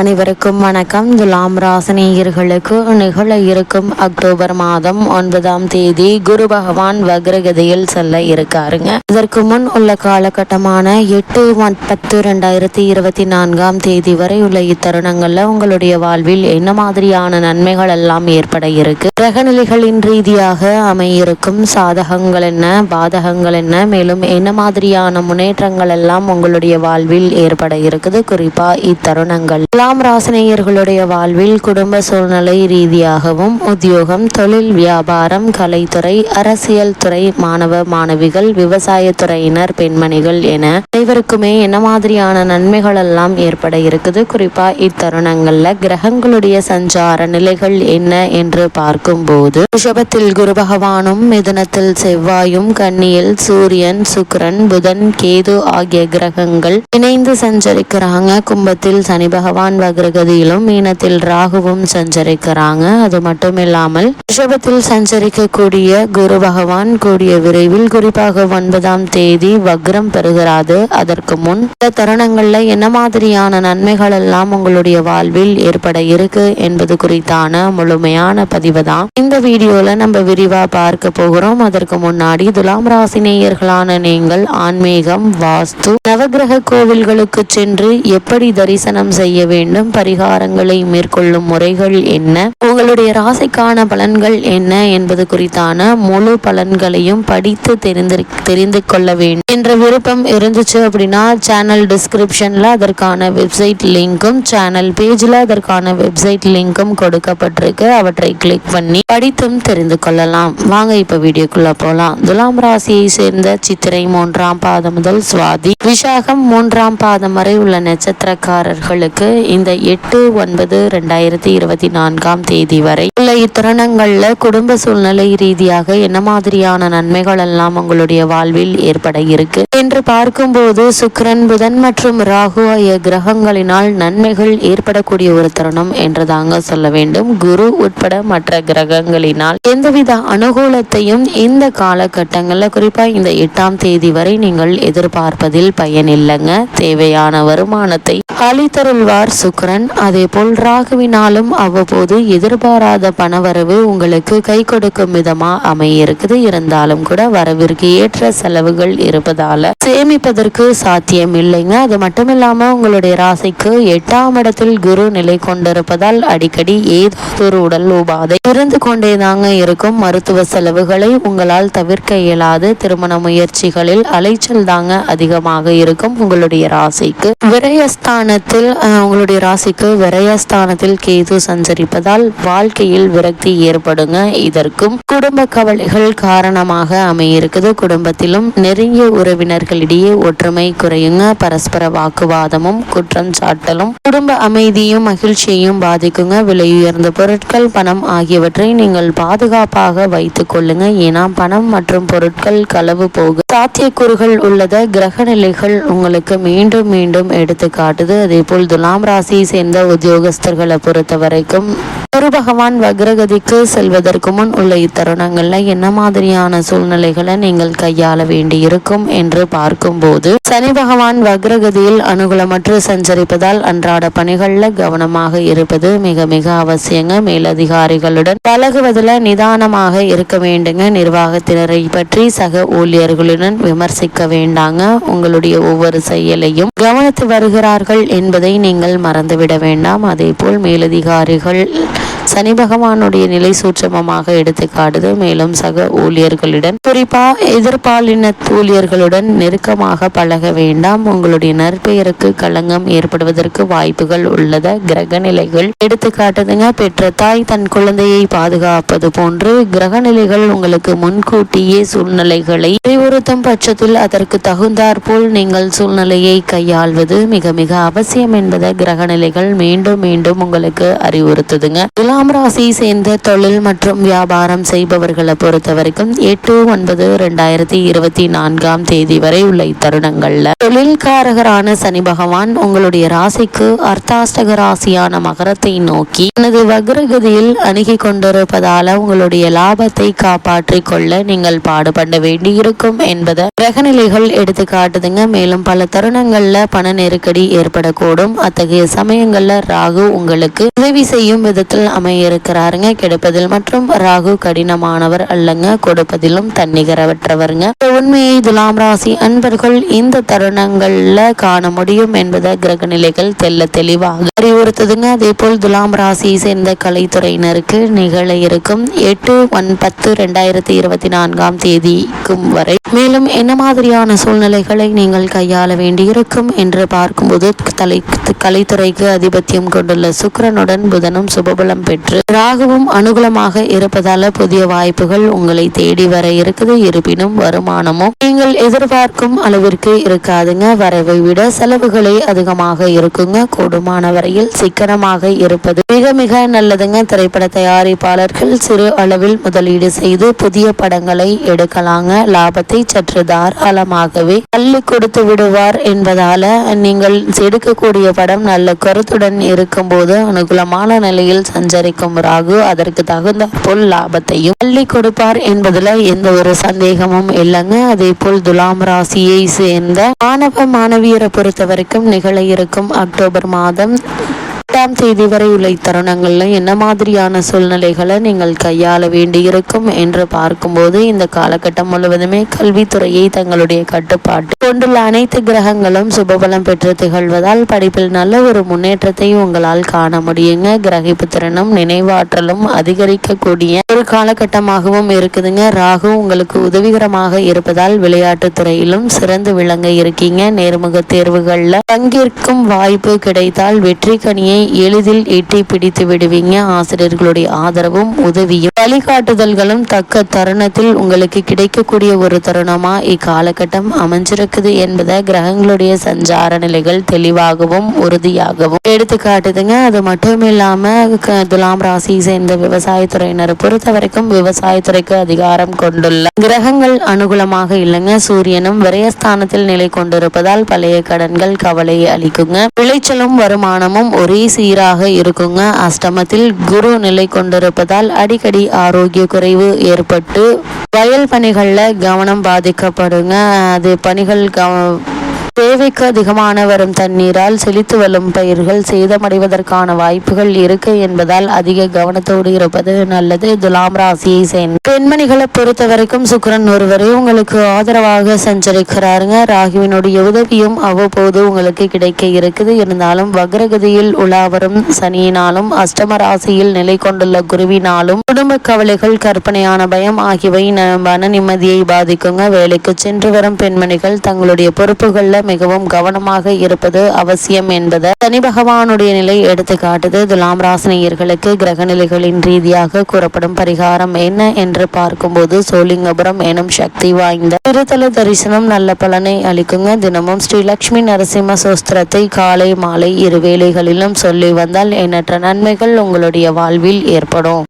அனைவருக்கும் வணக்கம். துலாம் ராசினியர்களுக்கு நிகழ இருக்கும் அக்டோபர் மாதம் ஒன்பதாம் தேதி குரு பகவான் வக்ரகதியில் செல்ல இருக்காருங்க. இதற்கு முன் உள்ள காலகட்டமான எட்டு பத்து ரெண்டாயிரத்தி இருபத்தி நான்காம் தேதி வரை உள்ள இத்தருணங்கள்ல உங்களுடைய வாழ்வில் என்ன மாதிரியான நன்மைகள் எல்லாம் ஏற்பட இருக்கு? கிரகநிலைகளின் ரீதியாக அமையிருக்கும் சாதகங்கள் என்ன பாதகங்கள் என்ன மேலும் என்ன மாதிரியான முன்னேற்றங்கள் எல்லாம் உங்களுடைய வாழ்வில் ஏற்பட இருக்குது? குறிப்பா இத்தருணங்கள். துலாம் ராசினியர்களுடைய வாழ்வில் குடும்ப சூழ்நிலை ரீதியாகவும் உத்தியோகம் தொழில் வியாபாரம் கலைத்துறை அரசியல் துறை மாணவ மாணவிகள் விவசாயத்துறையினர் பெண்மணிகள் என அனைவருக்குமே என்ன மாதிரியான நன்மைகள் எல்லாம் ஏற்பட இருக்குது? குறிப்பா இத்தருணங்கள்ல கிரகங்களுடைய சஞ்சார நிலைகள் என்ன என்று பார்க்கும்போது ரிஷபத்தில் குரு பகவானும் மிதனத்தில் செவ்வாயும் கன்னியில் சூரியன் சுக்கரன் புதன் கேது ஆகிய கிரகங்கள் இணைந்து சஞ்சரிக்கிறாங்க. கும்பத்தில் சனி பகவான் வக்ரகதியிலும் மீனத்தில் ராகுவும் சஞ்சரிக்கிறாங்க. அது மட்டும் இல்லாமல் ரிஷபத்தில் சஞ்சரிக்கக்கூடிய குரு பகவான் கூடிய விரைவில் குறிப்பாக ஒன்பதாம் தேதி வக்ரம் பெறுகிறாது அதற்கு முன் இந்த தருணங்கள்ல என்ன மாதிரியான நன்மைகள் எல்லாம் உங்களுடைய வாழ்வில் ஏற்பட இருக்கு என்பது குறித்தான முழுமையான பதிவு தான். இந்த வீடியோல நம்ம விரிவா பார்க்க போகிறோம். அதற்கு முன்னாடி துலாம் ராசி நேயர்களான நீங்கள் ஆன்மீகம் வாஸ்து நவகிரக கோவில்களுக்கு சென்று எப்படி தரிசனம் செய்ய வேண்டும் பரிகாரங்களை மேற்கொள்ளும் முறைகள் என்ன? உங்களுடைய ராசிக்கான பலன்கள் என்ன என்பது குறித்தான முழு பலன்களையும் படித்து தெரிந்து தெரிந்து கொள்ள வேண்டும். என்ற விருப்பம் இருந்துச்சு அப்படின்னா சேனல் டிஸ்கிரிப்ஷன்ல அதற்கான வெப்சைட் லிங்க்கும் சேனல் பேஜ்ல அதற்கான வெப்சைட் லிங்க்கும் கொடுக்கப்பட்டிருக்கு. அவற்றை கிளிக் பண்ணி படித்தும் தெரிந்து கொள்ளலாம். வாங்க இப்ப வீடியோக்குள்ள போலாம். துலாம் ராசியை சேர்ந்த சித்திரை மூன்றாம் பாதம் முதல் சுவாதி. விஷாகம் மூன்றாம் பாதம் வரை உள்ள நட்சத்திரக்காரர்களுக்கு இந்த எட்டு ஒன்பது ரெண்டாயிரத்தி இருபத்தி நான்காம் தேதி வரை உள்ள இத்தருணங்கள்ல குடும்ப சூழ்நிலை ரீதியாக என்ன மாதிரியான நன்மைகள் எல்லாம் உங்களுடைய வாழ்வில் ஏற்பட இருக்கு? என்று பார்க்கும்போது சுக்கிரன் புதன் மற்றும் ராகு ஆகிய கிரகங்களினால் நன்மைகள் ஏற்படக்கூடிய ஒரு தருணம் என்று தாங்க சொல்ல வேண்டும். குரு உட்பட மற்ற கிரகங்களினால் எந்தவித அனுகூலத்தையும் இந்த காலகட்டங்களில் குறிப்பா இந்த எட்டாம் தேதி வரை நீங்கள் எதிர்பார்ப்பதில் பயனில்லைங்க. தேவையான வருமானத்தை அளித்தருள்வார் சுக்கரன் அதே போல் ராகுவினாலும் அவ்வப்போது எதிர்பாராத பணவரவு உங்களுக்கு கை கொடுக்கும் விதமா அமையிருக்குது. இருந்தாலும் கூட வரவிற்கு ஏற்ற செலவுகள் இருப்பதால சேமிப்பதற்கு சாத்தியம் இல்லைங்க. அது மட்டும் இல்லாம உங்களுடைய ராசிக்கு எட்டாம் இடத்தில் குரு நிலை கொண்டிருப்பதால் அடிக்கடி ஏதாவது ஒரு உடல் உபாதை இருந்து கொண்டேதாங்க இருக்கும். மருத்துவ செலவுகளை உங்களால் தவிர்க்க இயலாது. திருமண முயற்சிகளில் அலைச்சல் தாங்க அதிகமாக இருக்கும். உங்களுடைய ராசிக்கு விரயஸ்தானத்தில் உங்களுடைய ராசிக்கு விரயஸ்தானத்தில் கேது சஞ்சரிப்பதால் வாழ்க்கையில் விரக்தி ஏற்படுங்க. இதற்கும் குடும்ப கவலைகள் காரணமாக அமையிருக்குது. குடும்பத்திலும் நெருங்கிய உறவினர்களிடையே ஒற்றுமை குறையுங்க. பரஸ்பர வாக்குவாதமும் குற்றம் சாட்டலும் குடும்ப அமைதியும் மகிழ்ச்சியையும் பாதிக்குங்க. விலை உயர்ந்த பொருட்கள் பணம் ஆகியவற்றை நீங்கள் பாதுகாப்பாக வைத்துக் கொள்ளுங்க. ஏன்னா பணம் மற்றும் பொருட்கள் களவு போக. சாத்தியக்கூறுகள் உள்ளத கிரக நிலைகள் உங்களுக்கு மீண்டும் மீண்டும் எடுத்து காட்டுது. அதே போல் துலாம் ராசியை சேர்ந்த உத்தியோகஸ்தர்களை பொறுத்த வரைக்கும் குரு பகவான் வக்ரகதிக்கு செல்வதற்கு முன் உள்ள இத்தருணங்கள்ல என்ன மாதிரியான சூழ்நிலைகளை நீங்கள் கையாள வேண்டி இருக்கும் என்று பார்க்கும்போது சனி பகவான் வக்ரகதியில் அனுகூலமற்று சஞ்சரிப்பதால் அன்றாட பணிகள்ல கவனமாக இருப்பது மிக மிக அவசியங்க. மேலதிகாரிகளுடன் பழகுவதில் நிதானமாக இருக்க வேண்டுங்க. நிர்வாகத்தினரை பற்றி சக ஊழியர்களுடன் விமர்சிக்க வேண்டாங்க. உங்களுடைய ஒவ்வொரு செயலையும் கவனித்து வருகிறார்கள் என்பதை நீங்கள் மறந்துவிட வேண்டாம். அதே போல் மேலதிகாரிகள் சனி பகவானுடைய நிலை சூட்சமமாக எடுத்து காடுது மேலும் சக ஊழியர்களுடன் குறிப்பா எதிர்பாலின ஊழியர்களுடன் நெருக்கமாக பழக வேண்டாம். உங்களுடைய நற்பெயருக்கு களங்கம் ஏற்படுவதற்கு வாய்ப்புகள் உள்ளத கிரக நிலைகள் எடுத்து காட்டுதுங்க. பெற்ற தாய் தன் குழந்தையை பாதுகாப்பது போன்று கிரக நிலைகள் உங்களுக்கு முன்கூட்டியே சூழ்நிலைகளை அறிவுறுத்தும் பட்சத்தில் அதற்கு தகுந்தாற்போல் நீங்கள் சூழ்நிலையை கையாள்வது மிக மிக அவசியம் என்பதை கிரக நிலைகள் மீண்டும் மீண்டும் உங்களுக்கு அறிவுறுத்துதுங்க. துலாம் ராசி சேர்ந்த தொழில் மற்றும் வியாபாரம் செய்பவர்களை பொறுத்த வரைக்கும் எட்டு ஒன்பது ரெண்டாயிரத்தி இருபத்தி நான்காம் தேதி வரை உள்ள இத்தருணங்கள்ல தொழில்காரகரான சனி பகவான் உங்களுடைய ராசிக்கு அர்த்தாஷ்டக ராசியான மகரத்தை நோக்கி தனது வக்ரகதியில் அணுகி கொண்டிருப்பதால உங்களுடைய லாபத்தை காப்பாற்றிக் கொள்ள நீங்கள் பாடுபட வேண்டியிருக்கும் என்பதை கிரகநிலைகள் எடுத்து காட்டுதுங்க. மேலும் பல தருணங்கள்ல பண நெருக்கடி ஏற்படக்கூடும். அத்தகைய சமயங்கள்ல ராகு உங்களுக்கு உதவி செய்யும் விதத்தில் அமைய இருக்கிறாருங்க கெடுப்பதில் மற்றும் ராகு கடினமானவர் அல்லங்க. கொடுப்பதிலும் தன்னிகரவற்றவருங்க. உண்மையை துலாம் ராசி அன்பர்கள் இந்த தருணங்கள்ல காண முடியும் என்பதை கிரக நிலைகள் தெல்ல தெளிவாக அறிவுறுத்துதுங்க. அதே போல் துலாம் ராசியை சேர்ந்த கலைத்துறையினருக்கு நிகழ இருக்கும் எட்டு ஒன் பத்து ரெண்டாயிரத்தி இருபத்தி நான்காம் தேதிக்கும் வரை. மேலும் என்ன மாதிரியான சூழ்நிலைகளை நீங்கள் கையாள வேண்டியிருக்கும் என்று பார்க்கும்போது தலை கலைத்துறைக்கு அதிபத்தியம் கொண்டுள்ள சுக்கரனுடன் புதனும் சுபபலம் பெற்று ராகுவும் அனுகூலமாக இருப்பதால புதிய வாய்ப்புகள் உங்களை தேடி வர இருக்குது. இருப்பினும் வருமானமும் நீங்கள் எதிர்பார்க்கும் அளவிற்கு இருக்காதுங்க. வரவை விட செலவுகளே அதிகமாக இருக்குங்க. கூடுமான வரையில் சிக்கனமாக இருப்பது மிக மிக நல்லதுங்க. திரைப்பட தயாரிப்பாளர்கள் சிறு அளவில் முதலீடு செய்து புதிய படங்களை எடுக்கலாங்க. லாபத்தை சற்று தாராளமாகவே தள்ளி கொடுத்து விடுவார் என்பதால நீங்கள் எடுக்கக்கூடிய படம் நல்ல கருத்துடன் இருக்கும்போது அனுகூலமான நிலையில் சஞ்சரி சஞ்சரிக்கும் ராகு. அதற்கு தகுந்த போல் லாபத்தையும் அள்ளி கொடுப்பார் என்பதுல எந்த ஒரு சந்தேகமும் இல்லைங்க. அதே போல் துலாம் ராசியை சேர்ந்த மாணவ மாணவியரை பொறுத்த வரைக்கும் நிகழ இருக்கும் அக்டோபர் மாதம் எட்டாம் தேதி வரை உள்ள இத்தருணங்களில் என்ன மாதிரியான சூழ்நிலைகளை நீங்கள் கையாள வேண்டியிருக்கும் என்று பார்க்கும்போது இந்த காலகட்டம் முழுவதுமே கல்வித்துறையை தங்களுடைய கட்டுப்பாட்டு கொண்டுள்ள அனைத்து கிரகங்களும் சுபபலம் பெற்று திகழ்வதால் படிப்பில் நல்ல ஒரு முன்னேற்றத்தை உங்களால் காண முடியுங்க. கிரகிப்பு திறனும் நினைவாற்றலும் அதிகரிக்கக்கூடிய ஒரு காலகட்டமாகவும் இருக்குதுங்க. ராகு உங்களுக்கு உதவிகரமாக இருப்பதால் விளையாட்டு துறையிலும் சிறந்து விளங்க இருக்கீங்க. நேர்முக தேர்வுகளில் பங்கேற்கும் வாய்ப்பு கிடைத்தால் வெற்றி கனியை எளிதில் எட்டி பிடித்து விடுவீங்க. ஆசிரியர்களுடைய ஆதரவும் உதவியும் வழிகாட்டுதல்களும் தக்க தருணத்தில் உங்களுக்கு கிடைக்கக்கூடிய ஒரு தருணமா இக்காலகட்டம் அமைஞ்சிருக்குது என்பதை கிரகங்களுடைய சஞ்சார நிலைகள் தெளிவாகவும் உறுதியாகவும் எடுத்து காட்டுதுங்க. அது மட்டும் இல்லாம துலாம் ராசி சேர்ந்த விவசாயத்துறையினரை பொறுத்த வரைக்கும் விவசாயத்துறைக்கு அதிகாரம் கொண்டுள்ள கிரகங்கள் அனுகூலமாக இல்லைங்க. சூரியனும் விரயஸ்தானத்தில் நிலை கொண்டிருப்பதால் பழைய கடன்கள் கவலையை அளிக்குங்க. விளைச்சலும் வருமானமும் ஒரே சீராக இருக்குங்க. அஷ்டமத்தில் குரு நிலை கொண்டிருப்பதால் அடிக்கடி ஆரோக்கிய குறைவு ஏற்பட்டு வயல் பணிகளில் கவனம் பாதிக்கப்படுங்க. அது பணிகள் கவ தேவைக்கு அதிகமான வரும் தண்ணீரால் செழித்து வரும் பயிர்கள் சேதமடைவதற்கான வாய்ப்புகள் இருக்கு என்பதால் அதிக கவனத்தோடு இருப்பது நல்லது. துலாம் ராசியை சேர்ந்த பெண்மணிகளை பொறுத்த வரைக்கும் சுக்கரன் ஒருவரே உங்களுக்கு ஆதரவாக சஞ்சரிக்கிறாருங்க. ராகுவினுடைய உதவியும் அவ்வப்போது உங்களுக்கு கிடைக்க இருக்குது. இருந்தாலும் வக்ரகதியில் உலாவரும் சனியினாலும் அஷ்டம ராசியில் நிலை கொண்டுள்ள குருவினாலும் குடும்ப கவலைகள் கற்பனையான பயம் ஆகியவை மன நிம்மதியை பாதிக்குங்க. வேலைக்கு சென்று வரும் பெண்மணிகள் தங்களுடைய பொறுப்புகளில் மிகவும் கவனமாக இருப்பது அவசியம் என்பதை சனி பகவானுடைய நிலை எடுத்து காட்டுது. துலாம் ராசினியர்களுக்கு கிரக நிலைகளின் ரீதியாக கூறப்படும் பரிகாரம் என்ன என்று பார்க்கும்போது சோலிங்கபுரம் எனும் சக்தி வாய்ந்த திருத்தல தரிசனம் நல்ல பலனை அளிக்குங்க. தினமும் ஸ்ரீ நரசிம்ம சோஸ்திரத்தை காலை மாலை இரு வேளைகளிலும் சொல்லி வந்தால் எண்ணற்ற நன்மைகள் உங்களுடைய வாழ்வில் ஏற்படும்.